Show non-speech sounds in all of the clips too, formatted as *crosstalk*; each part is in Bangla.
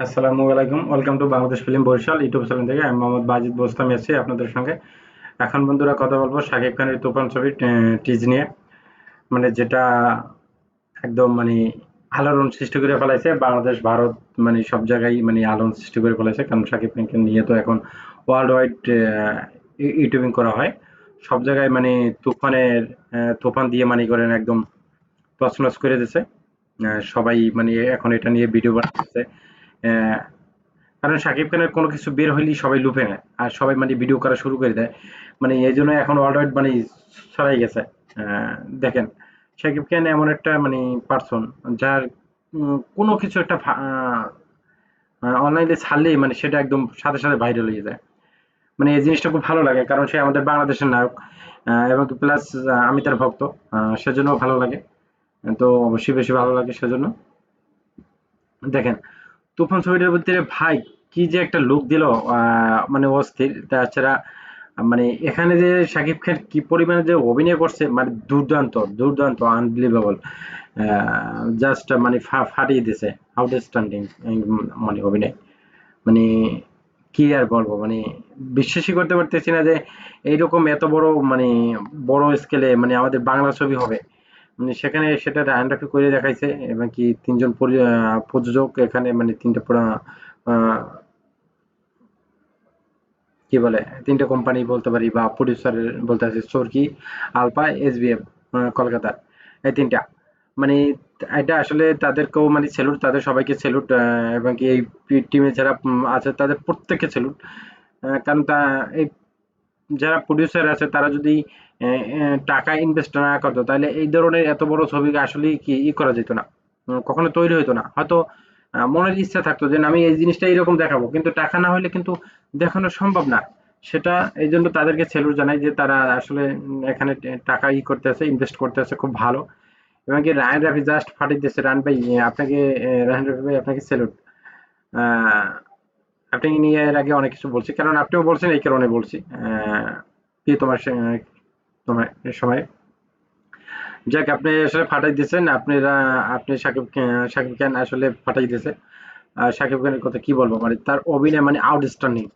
আসসালামু আলাইকুম। Welcome to Bangladesh film Barishal YouTube channel থেকে আমি মোহাম্মদ বাজিদ বোস্তামি আছি আপনাদের সঙ্গে। এখন বন্ধুরা কথা বলব শাকিব খানের তুফান ছবি টিজ নিয়ে। মানে যেটা একদম মানে আলোড়ন সৃষ্টি করে ফেলাইছে। বাংলাদেশ, ভারত মানে সব জায়গায় মানে আলোড়ন সৃষ্টি করে ফেলাইছে। কারণ শাকিব খানকে নিয়ে তো এখন ওয়ার্ল্ড ওয়াইড ইউটিউবিং করা হয়। সব জায়গায় মানে তুফানের তুফান দিয়ে মানে করেন একদম তছনছ করে দিছে। সবাই মানে এখন এটা নিয়ে ভিডিও বানাচ্ছে কারণ শাকিব খানের কোনো কিছু বের হইলেই সবাই লুপে নেয়, আর সবাই মানে ভিডিও করা শুরু করে দেয়। মানে এই জন্য এখন ওয়াইড মানে ছড়াই গেছে। দেখেন শাকিব খান এমন একটা মানে পার্সন যার কোনো কিছু একটা অনলাইনে ছাড়লেই মানে সেটা একদম সাথে সাথে ভাইরাল হয়ে যায়। মানে এই জিনিসটা খুব ভালো লাগে, কারণ সে আমাদের বাংলাদেশের নায়ক এবং প্লাস আমি তার ভক্ত সেজন্য ভালো লাগে। তো অবশ্যই বেশি ভালো লাগে সেজন্য। দেখেন তুফান ছবিটার ভিতরে ভাই, কি যে একটা লুক দিল মানে অস্থির তাছাড়া মানে এখানে যে শাকিব খান কি পরিমাণে যে অভিনয় করছে মানে দুর্দান্ত দুর্দান্ত আনবিলিভেবল জাস্ট মানে ফাটিয়ে দিছে। আউটস্ট্যান্ডিং মানে অভিনয়। মানে কি আর বলব মানে বিশ্বাসই করতে পারতেছি না যে, এইরকম এত বড় মানে বড় স্কেলে মানে আমাদের বাংলা ছবি হবে। সেখানে সেটা রায়নরাফি করে দেখাইছে, এবং কি তিনজন প্রযোজক এখানে মানে তিনটে কি বলে, তিনটে কোম্পানি বলতে পারি বা প্রডিউসার বলতে আছে চরকি আলফা এসবিএফ কলকাতা, এই তিনটা। মানে এটা আসলে তাদেরকেও মানে সেলুট তাদের সবাইকে সেলুট এবং কি এই টিমে যারা আছে তাদের প্রত্যেককে সেলুট কারণ তা, এই যারা প্রডিউসার আছে তারা যদি টাকা ইনভেস্ট না করতো, তাহলে এই ধরনের এত বড় ছবি আসলে কি ই করা যেত না? কখনো তৈরি হতো না। হয়তো মনের ইচ্ছা থাকতো যে আমি এই জিনিসটা এরকম দেখাবো, কিন্তু টাকা না হলে কিন্তু দেখানো সম্ভব না। সেটা এই জন্য তাদেরকে স্যালুট জানাই যে তারা আসলে এখানে টাকা ই করতে আছে ইনভেস্ট করতে আছে, খুব ভালো। এবং কি রায়ন রাফি জাস্ট ফাটিয়ে দিচ্ছে রান ভাই আপনাকে রায়ন রাফি ভাই আপনাকে স্যালুট আপনি নিয়ে এর আগে অনেক কিছু বলছি কারণ আপনিও বলছেন, এই কারণে বলছি। কি তোমার সময় যাক, আপনি আসলে ফাটাই দিয়েছেন, আপনারা, আপনি সাকিব সাকিব খান আসলে ফাটাই দিয়েছে সাকিব খানের কথা কি বলব মানে তার অভিনয় মানে আউটস্ট্যান্ডিং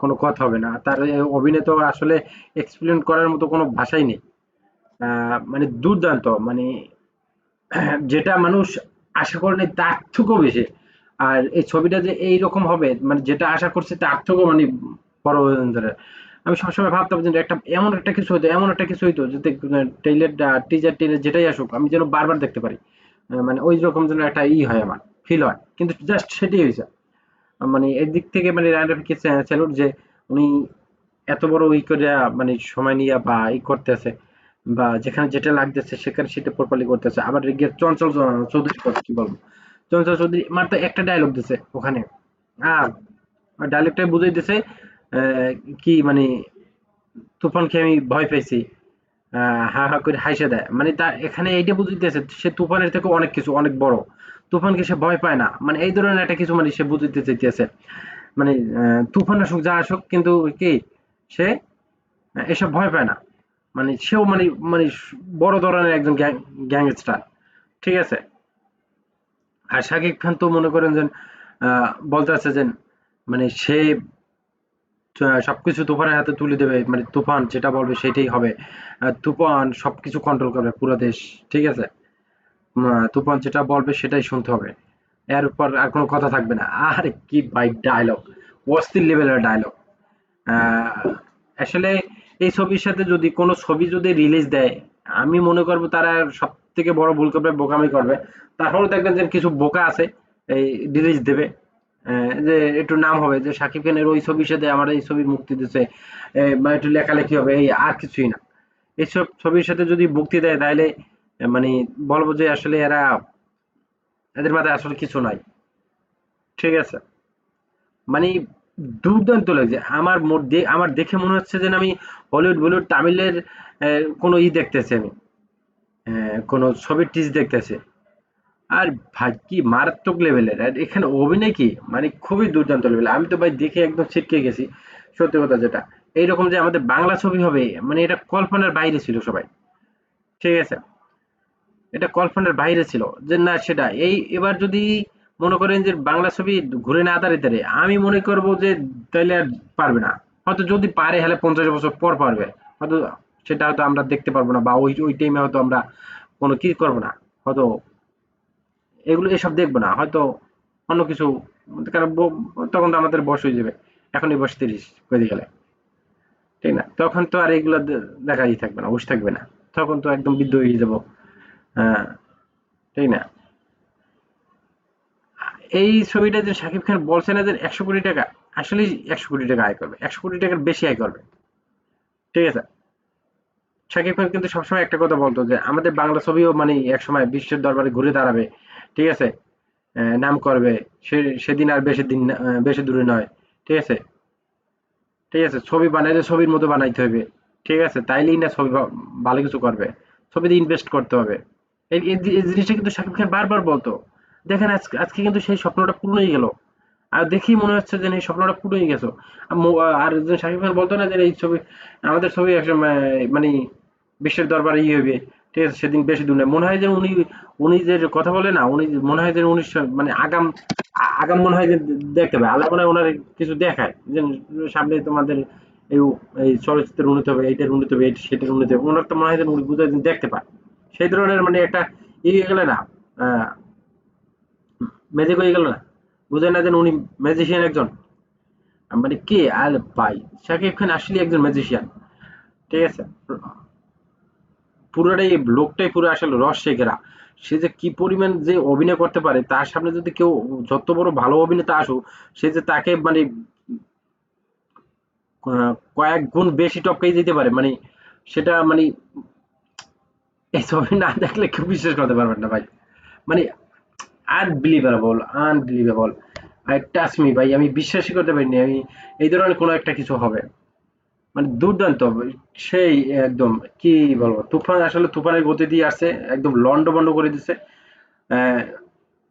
কোনো কথা হবে না। তার অভিনয় তো আসলে এক্সপ্লেন করার মতো কোনো ভাষাই নেই। মানে দুর্দান্ত মানে *clears throat* যেটা মানুষ আশা করেনি তার থেকেও বেশি। আর এই ছবিটা যে এইরকম হবে মানে যেটা আশা করছে তার থেকেও মানে বড় ধরে আমি সবসময় ভাবতাম যে একটা, এমন একটা কিছু হইতো, এমন একটা কিছু হইতো যাতে টেইলার টিজার টেইলার যেটাই আসুক, আমি যেন বারবার দেখতে পারি। মানে ওই রকম যেন একটা ই হয় আমার ফিল হয়। কিন্তু জাস্ট সেটাই হয়েছে মানে এদিক থেকে মানে রায়ন রফিকে স্যালুট যে উনি এত বড় ই করে মানে সময় নিয়ে বা ই করতেছে, বা যেখানে যেটা লাগতেছে, সেখানে সেটা প্রপারলি করতেছে। আবার গিয়ে চঞ্চল চৌধুরী কি বলব? চঞ্চল চৌধুরী, মাত্র একটা ডায়লগ দিছে ওখানে। আর ডায়লগটাই বুঝাই দিছে কি মানে তুফানকে আমি ভয় আহ, হা হা করে হাসে দেয়। মানে তা এখানে এইটা বুঝিতেছে সে তুফানের থেকে অনেক কিছু অনেক বড়। তুফানকে সে ভয় পায় না। মানে এই ধরনের একটা কিছু মানে সে বুঝিতে চাইতেছে। মানে তুফান আসুক যা আসুক কিন্তু কি সে এসব ভয় পায় না। মানে সেও মানে মানে বড় ধরনের একজন গ্যাং গ্যাংস্টার। ঠিক আছে? আর শাকিব খান তো মনে করেন যে বলতে আছে যে মানে সে সবকিছু তুফানের হাতে তুলে দেবে মানে তুফান যেটা বলবে সেটাই হবে। তুফান সবকিছু কন্ট্রোল করবে পুরো দেশ, ঠিক আছে? তুফান যেটা বলবে সেটাই শুনতে হবে। এর উপর আর কোনো কথা থাকবে না। আরে কি ভাই ডায়লগ অস্থির লেভেলের ডায়লগ আসলে এই ছবির সাথে যদি কোনো ছবি যদি রিলিজ দেয়, আমি মনে করব তারা সব থেকে বড় ভুল করবে বোকামি করবে। তারপরে দেখবেন যে কিছু বোকা আছে, এই রিলিজ দেবে। যে একটু নাম হবে, যে শাকিব খানের ওই ছবির সাথে আমার এই ছবি মুক্তি দিচ্ছে বা একটু লেখালেখি হবে, এই আর কিছুই না। এইসব ছবির সাথে যদি মুক্তি দেয়, তাহলে মানে বলব যে আসলে এরা, এদের মাথায় আসলে কিছু নাই। ঠিক আছে? মানে দুর্দান্ত লাগছে। আমার আমার দেখে মনে হচ্ছে যেন আমি হলিউড বলিউড তামিলের কোনো ই দেখতেছি আমি। কোনো ছবির টিজ দেখতেছি। আর ভাই, কি মারাত্মক লেভেলের আর এখানে অভিনয় কি? মানে খুবই দুর্দান্ত লেভেল আমি তো ভাই দেখে একদম ছিটকে গেছি, সত্যি কথা যেটা। এইরকম যে আমাদের বাংলা ছবি হবে মানে এটা কল্পনার বাইরে ছিল সবাই। ঠিক আছে? এটা কল্পনার বাইরে ছিল যে না, সেটা। এই এবার যদি মনে করেন যে বাংলা ছবি ঘুরে না দাঁড়িয়ে আমি মনে করব যে তাইলে আর পারবে না। হয়তো যদি পারে, হলে পঞ্চাশ বছর পর পারবে। হয়তো সেটা হয়তো আমরা দেখতে পারব না, বা ওই ওই টাইমে হয়তো আমরা কোনো কি করব না। হয়তো এগুলো এসব দেখব না। হয়তো অন্য কিছু, কারণ তখন তো আমাদের বয়স হয়ে যাবে। এখনই বয়স তিরিশ করে গেলে। ঠিক না? তখন তো আর এগুলো দেখাই থাকবে না, বসে থাকবে না। তখন তো একদম বৃদ্ধ হয়ে যাব। হ্যাঁ ঠিক না? এই ছবিটা যে শাকিব খান বলছে না যে একশো কোটি টাকা আসলে একশো কোটি টাকা আয় করবে। একশো কোটি টাকার বেশি আয় করবে। ঠিক আছে? শাকিব খান কিন্তু সবসময় একটা কথা বলতো যে, আমাদের বাংলা ছবিও মানে একসময় বিশ্বের দরবারে ঘুরে দাঁড়াবে। ঠিক আছে? নাম করবে। সেদিন আর বেশি দিন বেশি দূরে নয়। ঠিক আছে? ঠিক আছে, ছবি বানাইলে ছবির মতো বানাইতে হবে। ঠিক আছে? তাইলেই না ছবি ভালো কিছু করবে। ছবিতে ইনভেস্ট করতে হবে। এই জিনিসটা কিন্তু শাকিব খান বারবার বলতো। দেখেন আজকে আজকে কিন্তু সেই স্বপ্নটা পূর্ণ হয়ে গেল। আর দেখেই মনে হচ্ছে যে এই স্বপ্নটা পূর্ণ হয়ে গেছে। আর শাকিব খান বলতো না যে এই ছবি, আমাদের ছবি মানে বিশ্বের দরবারে ইয়ে হবে। ঠিক আছে, সেদিন বেশি দূর নয় মনে হয় যে উনি উনি যে কথা বলে না, উনি মনে হয় যে উনি মানে আগাম আগাম মনে হয় যে দেখতে পায়। আল্লাহ মনে হয় ওনার কিছু দেখায়, যে সামনে তোমাদের এই চলচ্চিত্রের উন্নতি হবে, এইটার উন্নতি হবে, এইটা, সেটার উন্নতি হবে। ওনার তো মনে হয় যে উনি বুঝে দেখতে পায়। সেই ধরনের মানে একটা ইয়ে হয়ে গেলে না, আহ ম্যাজিক হয়ে গেল না। বুঝে না যে উনি ম্যাজিশিয়ান একজন। মানে কে? আর ভাই, শাকিব খান আসলে একজন ম্যাজিশিয়ান ঠিক আছে? পুরোটাই লোকটাই পুরো আসলে রস ঘেরা। সে যে কি পরিমাণ যে অভিনয় করতে পারে, তার সামনে যদি কেউ যত বড় ভালো অভিনেতা আসুক, সে যে তাকে মানে কয়েক গুণ বেশি টপকাই দিতে পারে মানে সেটা মানে এই ছবি না দেখলে কেউ বিশ্বাস করতে পারবেন না ভাই। মানে unbelievable unbelievable I touch me ভাই, আমি বিশ্বাসই করতে পারিনি, আমি, এই ধরনের কোনো একটা কিছু হবে। মানে দুর্দান্ত। সেই একদম কি বলব, তুফান আসলে তুফানের গতি দিয়ে আসছে, একদম লন্ড বন্ড করে দিচ্ছে।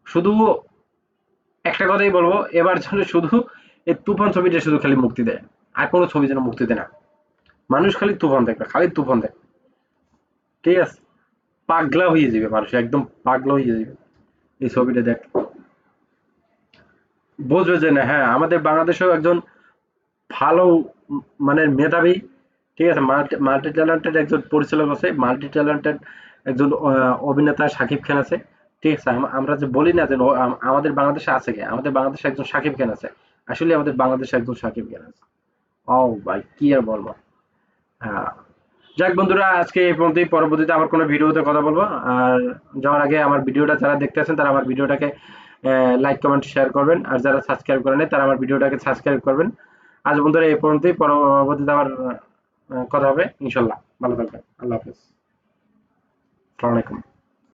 শুধু একটা কথাই বলব, এবার যেন শুধু এই তুফান ছবিটা শুধু খালি মুক্তি দেয়, আর কোনো ছবি যেন মুক্তি দেয় না। মানুষ খালি তুফান দেখবে, খালি তুফান দেখ ঠিক আছে? পাগলা হয়ে যাবে মানুষ, একদম পাগলা হয়ে যাবে। এই ছবিটা দেখ। বুঝবে যে না হ্যাঁ আমাদের বাংলাদেশেও একজন ভালো মানের মেধাবী, ঠিক আছে, মাল্টি মাল্টি ট্যালেন্টেড একজন পরিচালক আছে মাল্টি ট্যালেন্টেড একজন অভিনেতা শাকিব খান আছে, ঠিক আছে আমরা যে বলি না যে আমাদের বাংলাদেশে আছে কে? আমাদের বাংলাদেশে একজন শাকিব খান আছে আসলে আমাদের বাংলাদেশে একজন শাকিব খান আছে। ও ভাই, কি আর বলব। হ্যাঁ যাক বন্ধুরা, আজকে এই পর্যন্তই, পরবর্তীতে আমার কোনো ভিডিওতে কথা বলব, আর যাওয়ার আগে আমার ভিডিওটা যারা দেখতেছেন তারা আমার ভিডিওটাকে লাইক কমেন্ট শেয়ার করবেন, আর যারা সাবস্ক্রাইব করেন তারা আমার ভিডিওটাকে সাবস্ক্রাইব করবেন। আজ বন্ধুরা এই পর্যন্তই। পরবর্তীতে আবার কথা হবে। ইনশাল্লাহ ভালো থাকবেন। আল্লাহ হাফিজ। আসসালামু আলাইকুম।